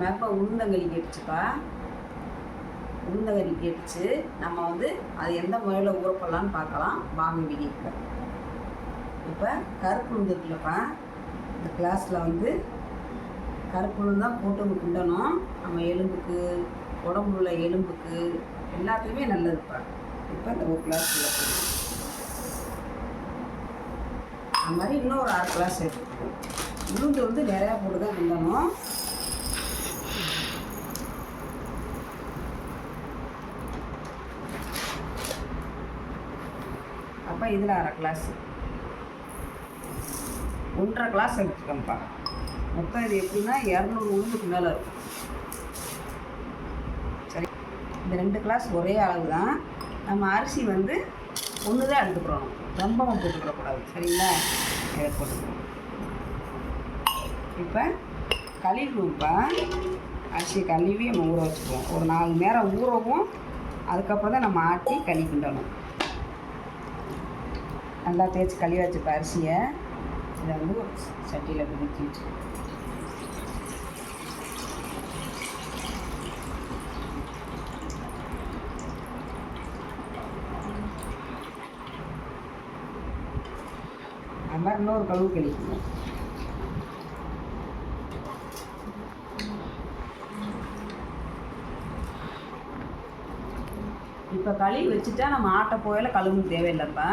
மேப்ப உளுந்தங்களி கேட்டுச்சுப்பா. உளுந்தங்களி கேட்டுச்சு. நம்ம வந்து அது எந்த முறையில் ஊற போடலான்னு பார்க்கலாம். வாங்க வீடியோக்கு இப்போ கருப்பு உளுந்து இருக்குல்லப்பா. இந்த கிளாஸில் வந்து கருப்பு உளுந்து தான் போட்டு குண்டணும். நம்ம எலும்புக்கு உடம்புல உள்ள எலும்புக்கு எல்லாத்துக்குமே நல்லதுப்பா. இப்போ இந்த ஒரு கிளாஸ் உள்ள போடணும் அது மாதிரி இன்னும் ஒரு ஆறு கிளாஸ் எடுத்துக்கணும் உளுந்து வந்து நிறையா போட்டு தான் குண்டணும். அப்போ இதில் அரை கிளாஸ் ஒன்றரை கிளாஸ் எடுத்துக்கோங்கப்பா மொத்தம் இது எப்படின்னா இரநூறு உளுந்துக்கு மேலே இருக்கும். சரி. இந்த ரெண்டு கிளாஸ் ஒரே அளவு தான் நம்ம அரிசி வந்து ஒன்று தான் எடுத்துக்கிறோம். ரொம்பவும் போட்டுக்கிடக்கூடாது. சரிங்களா? இதை போட்டுக்கிறோம். இப்போ கழுவிப்பா அரிசி கழுவி நம்ம ஊற வச்சுக்குவோம். ஒரு நாலு நேரம் ஊறவும் அதுக்கப்புறம் தான் நம்ம ஆட்டி களி கிண்டணும் நல்லா தேய்ச்சி கழுவி வச்சுப்ப அரிசியை. இதை வந்து ஒரு சட்டியில் பிடிச்சி அது மாதிரி இன்னொரு கழுவு கழிக்கணும் இப்போ கழுவி வச்சுட்டா நம்ம ஆட்டை போயில கழுவு தேவையில்லைப்பா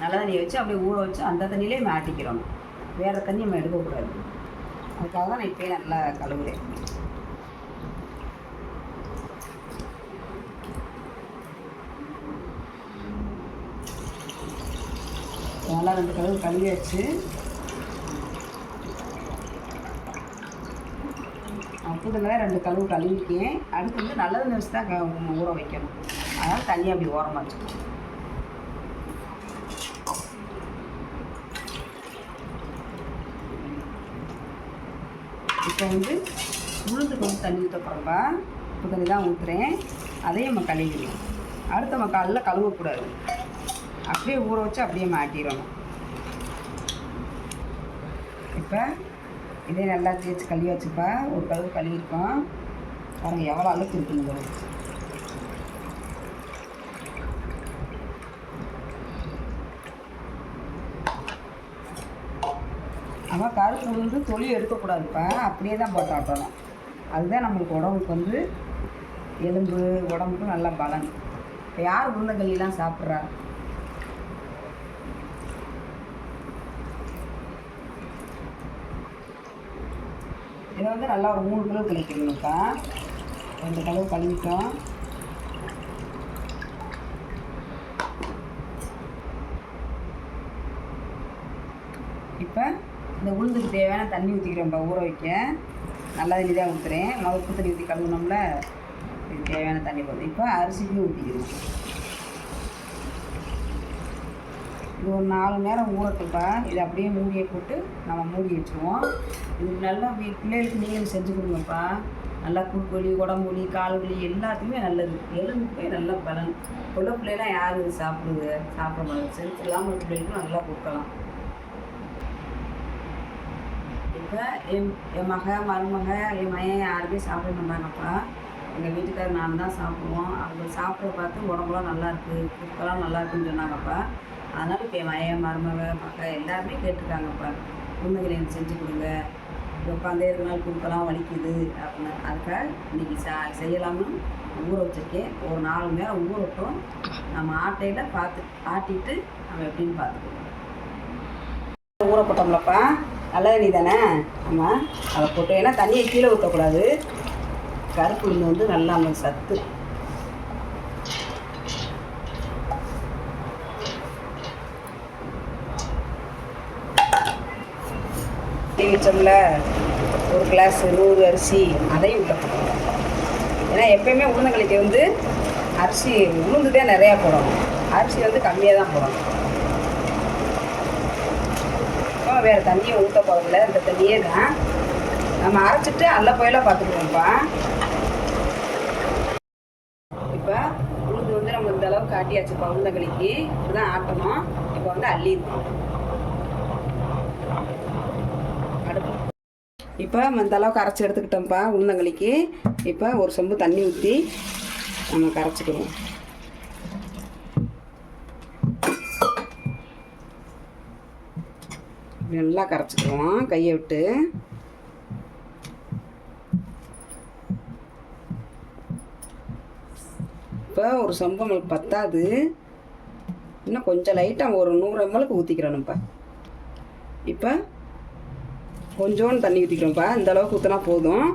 நல்ல தண்ணியை வச்சு அப்படியே ஊற வச்சு அந்த தண்ணியிலே நம்ம ஆட்டிக்கிறோம் வேறு தண்ணி நம்ம எடுக்கக்கூடாது. அதுக்காக தான் நான் இப்போயே நல்லா கழுவுறேன். நல்லா ரெண்டு கழுவு கழுவி வச்சு ரெண்டு கழுவு கழுவிக்கேன் அடுத்து வந்து நல்லது வச்சு தான் ஊற வைக்கணும். அதனால் தண்ணியை அப்படி ஓரமாக வச்சுக்கணும். இப்போ வந்து உளுந்துக்கு வந்து தண்ணி ஊற்ற போகிறப்பா இப்போ தண்ணி தான் ஊற்றுறேன் அதையும் நம்ம கழுவிடணும். அடுத்த நம்ம காலில் கழுவக்கூடாது. அப்படியே ஊற வச்சு அப்படியே மாட்டிடணும். இப்போ இதே நல்லா தேய்ச்சி கழுவி வச்சுப்பா. ஒரு கழுவு கழுவிருக்கோம். பாருங்கள் எவ்வளோ அழுக்கு இருக்குங்க ஆனால் கருப்பு உளுந்து தொழில் எடுக்கக்கூடாதுப்பா அப்படியே தான் போட்டு ஆட்டணும். அதுதான் நம்மளுக்கு உடம்புக்கு வந்து எலும்பு உடம்புக்கு நல்ல பலன். இப்போ யார் உருளைக்கல்லாம் சாப்பிட்றா? இதை வந்து நல்லா ஒரு மூணு கிலோ கழிக்கணும்ப்பா ரெண்டு கிலோ கழுவிட்டோம். இப்போ இந்த உளுந்துக்கு தேவையான தண்ணி ஊற்றிக்கிறோம்ப்பா ஊற வைக்க. நல்லா தண்ணி தான் ஊற்றுறேன் முதல் உப்பு தண்ணி ஊற்றி கழுவுனோம்ல இதுக்கு தேவையான தண்ணி போதும். இப்போ அரிசிக்கும் ஊற்றிக்கிறோம் இது ஒரு நாலு நேரம் ஊறட்டுப்பா இதை அப்படியே மூடியை போட்டு நம்ம மூடி வச்சுருவோம். இது நல்லா பிள்ளைகளுக்கு நீங்களும் செஞ்சு கொடுங்கப்பா. நல்லா குறுக்கு வலி உடம்பு வலி கால் வலி எல்லாத்துக்குமே நல்லது. எலும்புக்குமே நல்ல பலன். உள்ள பிள்ளைலாம் யார் இது சாப்பிடுது? சாப்பிட மாட்டேங்குது செலுத்து இல்லாமல் பிள்ளைகளுக்கும் நல்லா கொடுக்கலாம். இப்போ என் என் மக மருமக என் மையன் யாருமே சாப்பிட மாட்டாங்கப்பா. எங்கள் வீட்டுக்காரர் நான் தான் சாப்பிடுவோம். அவங்க சாப்பிட பார்த்து உடம்புலாம் நல்லா இருக்குது குறுக்கெல்லாம் நல்லா இருக்குன்னு சொன்னாங்கப்பா. அதனால் இப்போ என் மையன் மருமக மக எல்லாருமே கேட்டிருக்காங்கப்பா. உண்மைகளை எனக்கு செஞ்சு கொடுங்க. இப்போ உட்காந்தே இருக்கனால குறுக்கெல்லாம் வலிக்குது அப்படின்னு. அதுக்காக இன்றைக்கி சா செய்யலாம்னு ஊற வச்சுருக்கேன். ஒரு நாலு நேரம் ஊறட்டும். நம்ம ஆட்டையில் பார்த்து ஆட்டிட்டு நம்ம எப்படின்னு பார்த்துக்கலாம். ஊற போட்டோம்லப்பா நல்ல தண்ணி தானே ஆமாம் அதை போட்டு ஏன்னா தண்ணியை கீழே ஊற்றக்கூடாது கருப்பு உளுந்து வந்து நல்லா அந்த சத்து. வச்சோம்ல ஒரு கிளாஸ் நூறு அரிசி அதையும் உள்ள ஏன்னா எப்பயுமே உளுந்தங்களுக்கு வந்து அரிசி உளுந்து தான் நிறையா போடணும். அரிசி வந்து கம்மியாக தான் போடணும். நம்ம வேறு தண்ணியை ஊற்ற போகிறதில்ல இந்த தண்ணியே தான். நம்ம அரைச்சிட்டு அல்ல போயில பார்த்துக்குவோம்ப்பா இப்போ உளுந்து வந்து நம்ம இந்த அளவுக்கு காட்டியாச்சுப்பா உளுந்தங்களிக்கு இப்படிதான் ஆட்டணும். இப்போ வந்து அள்ளி அடுப்பு இப்போ இந்த அளவுக்கு அரைச்சி எடுத்துக்கிட்டோம்ப்பா உளுந்தங்களிக்கு இப்போ ஒரு சொம்பு தண்ணி ஊற்றி நம்ம கரைச்சிக்கிறோம் நல்லா கரைச்சிக்கிறோம் கையை விட்டு. இப்போ ஒரு சொம்பு நம்மளுக்கு பத்தாது. இன்னும் கொஞ்சம் லைட்டாக ஒரு நூறு எம்எல்க்கு ஊற்றிக்கிறோம் இப்போ இப்போ தண்ணி ஊற்றிக்கிறோம்ப்பா இந்த அளவுக்கு ஊற்றினா போதும்.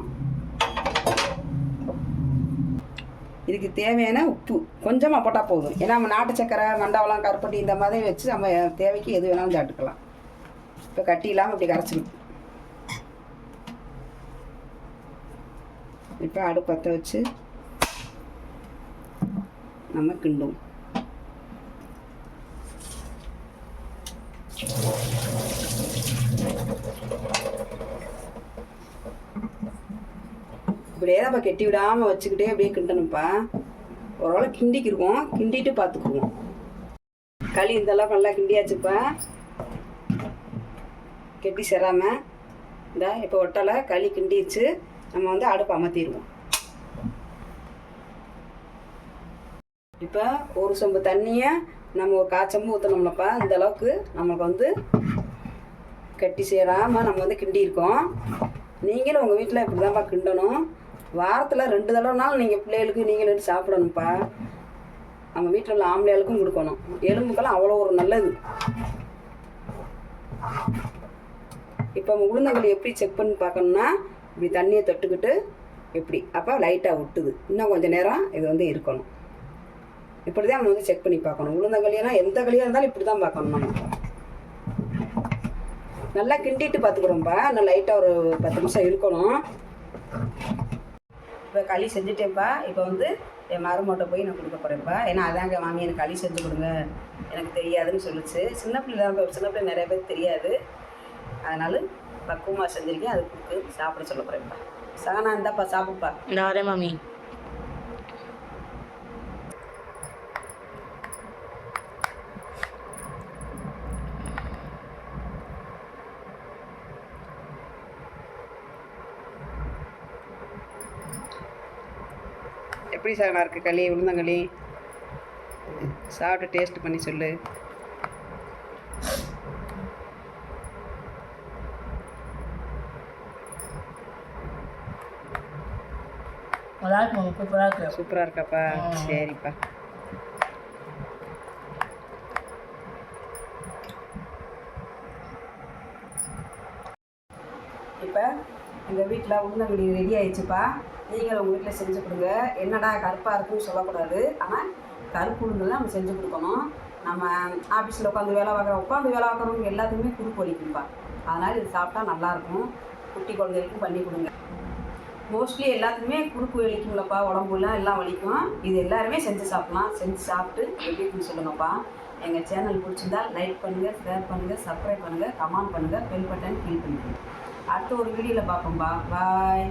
இதுக்கு தேவையான உப்பு. கொஞ்சமாக போட்டால் போதும். ஏன்னா நம்ம நாட்டு சக்கரை மண்டவளம் கருப்பட்டி இந்த மாதிரி வச்சு நம்ம தேவைக்கு எது வேணாலும் சாப்பிட்டுக்கலாம். இப்போ கட்டி இல்லாமல் இப்படி கரைச்சிடும் இப்போ அடுப்பத்தை வச்சு நம்ம கிண்டும் இப்படியே நம்ம கெட்டி விடாமல் வச்சுக்கிட்டே அப்படியே கிண்டணும்ப்பா. ஓரளவு கிண்டிக்கிருவோம். கிண்டிட்டு பார்த்துக்குவோம். களி இந்த நல்லா கிண்டியாச்சுப்பா. கெட்டி சேராம இந்த இப்போ ஒட்டலை களி கிண்டிச்சு நம்ம வந்து அடுப்பு அமர்த்திடுவோம் இப்போ ஒரு சொம்பு தண்ணியை நம்ம ஒரு காய்ச்சம்பு ஊற்றணும்லப்பா இந்த அளவுக்கு நமக்கு வந்து கட்டி சேராமல் நம்ம வந்து கிண்டியிருக்கோம். நீங்களும் உங்கள் வீட்டில் இப்படி தான்ப்பா கிண்டணும். வாரத்தில் ரெண்டு தடவைனாலும் நீங்கள் பிள்ளைகளுக்கு நீங்களும் சாப்பிடணும்ப்பா. நம்ம வீட்டில் உள்ள ஆம்பளைகளுக்கும் கொடுக்கணும். எலும்புக்கெல்லாம் அவ்வளோ ஒரு நல்லது. இப்போ உளுந்தங்களி எப்படி செக் பண்ணி பார்க்கணும்னா இப்படி தண்ணியை தொட்டுக்கிட்டு எப்படி அப்போ லைட்டாக விட்டுது இன்னும் கொஞ்சம் நேரம் இது வந்து இருக்கணும். இப்படி தான் நம்ம வந்து செக் பண்ணி பார்க்கணும். உளுந்தங்களியெல்லாம் எந்த களியாக இருந்தாலும் இப்படி தான் பார்க்கணும் நம்ம? நல்லா கிண்டிட்டு பார்த்துக்குறோம்ப்பா இன்னும் லைட்டாக ஒரு பத்து நிமிஷம் இருக்கணும். இப்போ களி செஞ்சுட்டேன்ப்பா இப்போ வந்து என் மருமகிட்ட போய் நான் கொடுக்க போகிறேன்ப்பா ஏன்னா அதாங்க வாங்கி எனக்கு களி செஞ்சு கொடுங்க. எனக்கு தெரியாதுன்னு சொல்லிச்சு. சின்ன பிள்ளை தான் சின்ன பிள்ளை நிறைய பேருக்கு தெரியாது. அதனால பக்குவமாக செஞ்சுருக்கேன். அது கொடுத்து சாப்பிட சொல்ல போகிறேன்ப்பா சகனா இந்தாப்பா சாப்பிடுப்பா. இந்த வரேன் மாமி எப்படி சகனா இருக்குது களி உளுந்தங்களி. சாப்பிட்டு டேஸ்ட் பண்ணி சொல்லு. நல்லா இருக்கு சூப்பராக இருக்கு சூப்பராக இருக்காப்பா. சரிப்பா இப்போ எங்கள் வீட்டில் உளுந்தங்களி ரெடி ஆயிடுச்சுப்பா. நீங்கள் உங்கள் வீட்டில் செஞ்சு கொடுங்க. என்னடா கருப்பாக இருக்குன்னு சொல்லக்கூடாது. ஆனால் கருப்பு உளுந்து தான் நம்ம செஞ்சு கொடுக்கணும். நம்ம ஆஃபீஸில் உட்காந்து வேலை பார்க்குற உட்காந்து வேலை பார்க்குறவங்க எல்லாத்துக்குமே குறுக்கு வலிக்கும்ப்பா அதனால் இது சாப்பிட்டா நல்லாயிருக்கும் குட்டி குழந்தைகளுக்கும் பண்ணி கொடுங்க. மோஸ்ட்லி எல்லாத்துக்குமே குறுக்கு வலிக்குங்களப்பா உடம்புலாம் எல்லாம் வலிக்கும். இது எல்லாருமே செஞ்சு சாப்பிடலாம். செஞ்சு சாப்பிட்டு எப்படி இருக்குன்னு சொல்லுங்கப்பா. எங்கள் சேனல் பிடிச்சிருந்தா லைக் பண்ணுங்கள் ஷேர் பண்ணுங்கள் சப்ஸ்கிரைப் பண்ணுங்கள் கமெண்ட் பண்ணுங்கள் பெல் பட்டன் கிளிக் பண்ணுங்கள் அடுத்த ஒரு வீடியோவில் பார்ப்போம்ப்பா பாய்